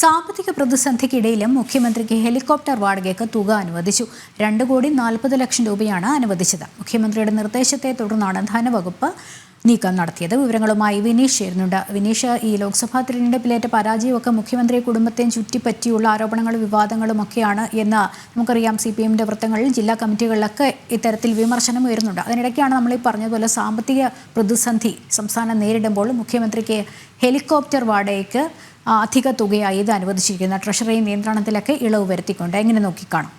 സാമ്പത്തിക പ്രതിസന്ധിക്കിടയിലും മുഖ്യമന്ത്രിക്ക് ഹെലികോപ്റ്റർ വാടകയ്ക്ക് തുക അനുവദിച്ചു. രണ്ട് കോടി നാൽപ്പത് ലക്ഷം രൂപയാണ് അനുവദിച്ചത്. മുഖ്യമന്ത്രിയുടെ നിർദ്ദേശത്തെ തുടർന്നാണ് ധനവകുപ്പ് നീക്കം നടത്തിയത്. വിവരങ്ങളുമായി വിനീഷ് ചേരുന്നുണ്ട്. വിനീഷ് ഈ ലോക്സഭാ തിരഞ്ഞെടുപ്പിലേറ്റ പരാജയമൊക്കെ മുഖ്യമന്ത്രി കുടുംബത്തെയും ചുറ്റിപ്പറ്റിയുള്ള ആരോപണങ്ങളും വിവാദങ്ങളും ഒക്കെയാണ് എന്ന് നമുക്കറിയാം. സി പി എമ്മിന്റെ വൃത്തങ്ങളിൽ ജില്ലാ കമ്മിറ്റികളിലൊക്കെ ഇത്തരത്തിൽ വിമർശനം ഉയരുന്നുണ്ട്. അതിനിടയ്ക്കാണ് നമ്മൾ ഈ പറഞ്ഞതുപോലെ സാമ്പത്തിക പ്രതിസന്ധി സംസ്ഥാനം നേരിടുമ്പോൾ മുഖ്യമന്ത്രിക്ക് ഹെലികോപ്റ്റർ വാടകയ്ക്ക് അധിക തുകയായി ഇത് അനുവദിച്ചിരിക്കുന്ന ട്രഷറി നിയന്ത്രണത്തിലൊക്കെ ഇളവ് വരുത്തിക്കൊണ്ട് എങ്ങനെ നോക്കിക്കാണും?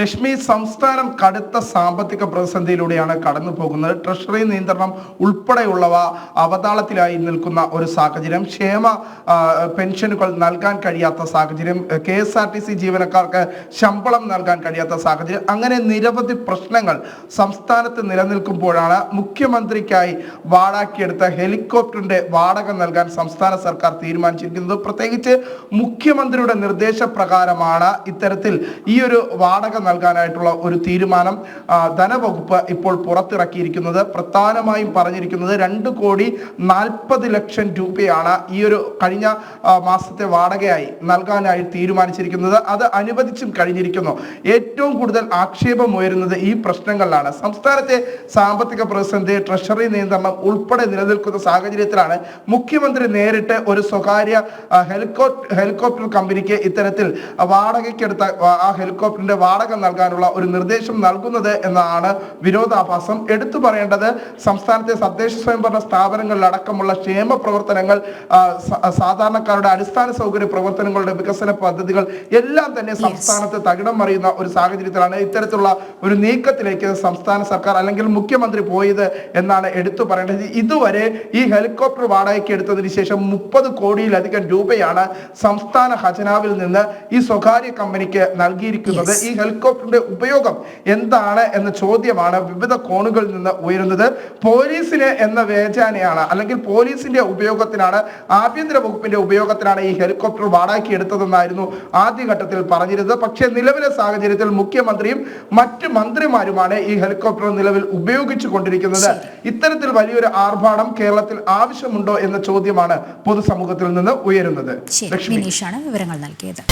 ലക്ഷ്മി സംസ്ഥാനം കടുത്ത സാമ്പത്തിക പ്രതിസന്ധിയിലൂടെയാണ് കടന്നു പോകുന്നത്. ട്രഷറി നിയന്ത്രണം ഉൾപ്പെടെയുള്ളവ അവതാളത്തിലായി നിൽക്കുന്ന ഒരു സാഹചര്യം. ക്ഷേമ പെൻഷനുകൾ നൽകാൻ കഴിയാത്ത സാഹചര്യം. K S R T C ജീവനക്കാർക്ക് ശമ്പളം നൽകാൻ കഴിയാത്ത സാഹചര്യം. അങ്ങനെ നിരവധി പ്രശ്നങ്ങൾ സംസ്ഥാനത്ത് നിലനിൽക്കുമ്പോഴാണ് മുഖ്യമന്ത്രിക്കായി വാടാക്കിയെടുത്ത ഹെലികോപ്റ്ററിന്റെ വാടക നൽകാൻ സംസ്ഥാന സർക്കാർ തീരുമാനിച്ചിരിക്കുന്നത്. പ്രത്യേകിച്ച് മുഖ്യമന്ത്രിയുടെ നിർദ്ദേശപ്രകാരമാണ് ഇത്തരത്തിൽ ഈ ഒരു വാടക നൽകാനായിട്ടുള്ള ഒരു തീരുമാനം ധനവകുപ്പ് ഇപ്പോൾ പുറത്തിറക്കിയിരിക്കുന്നത്. പ്രധാനമായും പറഞ്ഞിരിക്കുന്നത് രണ്ട് കോടി നാൽപ്പത് ലക്ഷം രൂപയാണ് ഈ ഒരു കഴിഞ്ഞ മാസത്തെ വാടകയായി നൽകാനായി തീരുമാനിച്ചിരിക്കുന്നത്. അത് അനുവദിച്ചും കഴിഞ്ഞിരിക്കുന്നു. ഏറ്റവും കൂടുതൽ ആക്ഷേപം ഉയരുന്നത് ഈ പ്രശ്നങ്ങളിലാണ്. സംസ്ഥാനത്തെ സാമ്പത്തിക പ്രതിസന്ധി ട്രഷറി നിയന്ത്രണം ഉൾപ്പെടെ നിലനിൽക്കുന്ന സാഹചര്യത്തിലാണ് മുഖ്യമന്ത്രി നേരിട്ട് ഒരു സ്വകാര്യ ഹെലികോപ്റ്റർ ഹെലികോപ്റ്റർ കമ്പനിക്ക് ഇത്തരത്തിൽ വാടകയ്ക്കെടുത്ത ആ- ആ ഹെലികോപ്റ്ററിന്റെ വാടക നൽകാനുള്ള ഒരു നിർദ്ദേശം നൽകുന്നത് എന്നാണ് വിരോധാഭാസം. എടുത്തു പറയേണ്ടത് സംസ്ഥാനത്തെ തദ്ദേശ സ്വയംഭരണ സ്ഥാപനങ്ങളിലടക്കമുള്ള ക്ഷേമ പ്രവർത്തനങ്ങൾ സാധാരണക്കാരുടെ അടിസ്ഥാന സൗകര്യ പ്രവർത്തനങ്ങളുടെ വികസന പദ്ധതികൾ എല്ലാം തന്നെ സംസ്ഥാനത്ത് തകിടം മറിയുന്ന ഒരു സാഹചര്യത്തിലാണ് ഇത്തരത്തിലുള്ള ഒരു നീക്കത്തിലേക്ക് സംസ്ഥാന സർക്കാർ അല്ലെങ്കിൽ മുഖ്യമന്ത്രി പോയത് എന്നാണ് എടുത്തു പറയേണ്ടത്. ഇതുവരെ ഈ ഹെലികോപ്റ്റർ വാടകയ്ക്ക് എടുത്തതിന് ശേഷം മുപ്പത് കോടിയിലധികം രൂപയാണ് സംസ്ഥാന ഖജനാവിൽ നിന്ന് ഈ സ്വകാര്യ കമ്പനിക്ക് നൽകിയിരിക്കുന്നത്. ഈ ഹെലികോപ്റ്ററിന്റെ ഉപയോഗം എന്താണ് എന്ന ചോദ്യമാണ് വിവിധ കോണുകളിൽ നിന്ന് ഉയരുന്നത്. പോലീസിന് എന്ന വേചാനയാണ് അല്ലെങ്കിൽ പോലീസിന്റെ ഉപയോഗത്തിനാണ് ആഭ്യന്തര വകുപ്പിന്റെ ഉപയോഗത്തിനാണ് ഈ ഹെലികോപ്റ്റർ വാടാക്കി എടുത്തതെന്നായിരുന്നു ആദ്യഘട്ടത്തിൽ പറഞ്ഞിരുന്നത്. പക്ഷേ നിലവിലെ സാഹചര്യത്തിൽ മുഖ്യമന്ത്രിയും മറ്റ് മന്ത്രിമാരുമാണ് ഈ ഹെലികോപ്റ്റർ നിലവിൽ ഉപയോഗിച്ചു കൊണ്ടിരിക്കുന്നത്. ഇത്തരത്തിൽ വലിയൊരു ആർഭാടം കേരളത്തിൽ ആവശ്യമുണ്ടോ എന്ന ചോദ്യമാണ് പൊതുസമൂഹത്തിൽ നിന്ന് ഉയരുന്നത്. ലക്ഷ്മി. വിവരങ്ങൾ നൽകിയത്.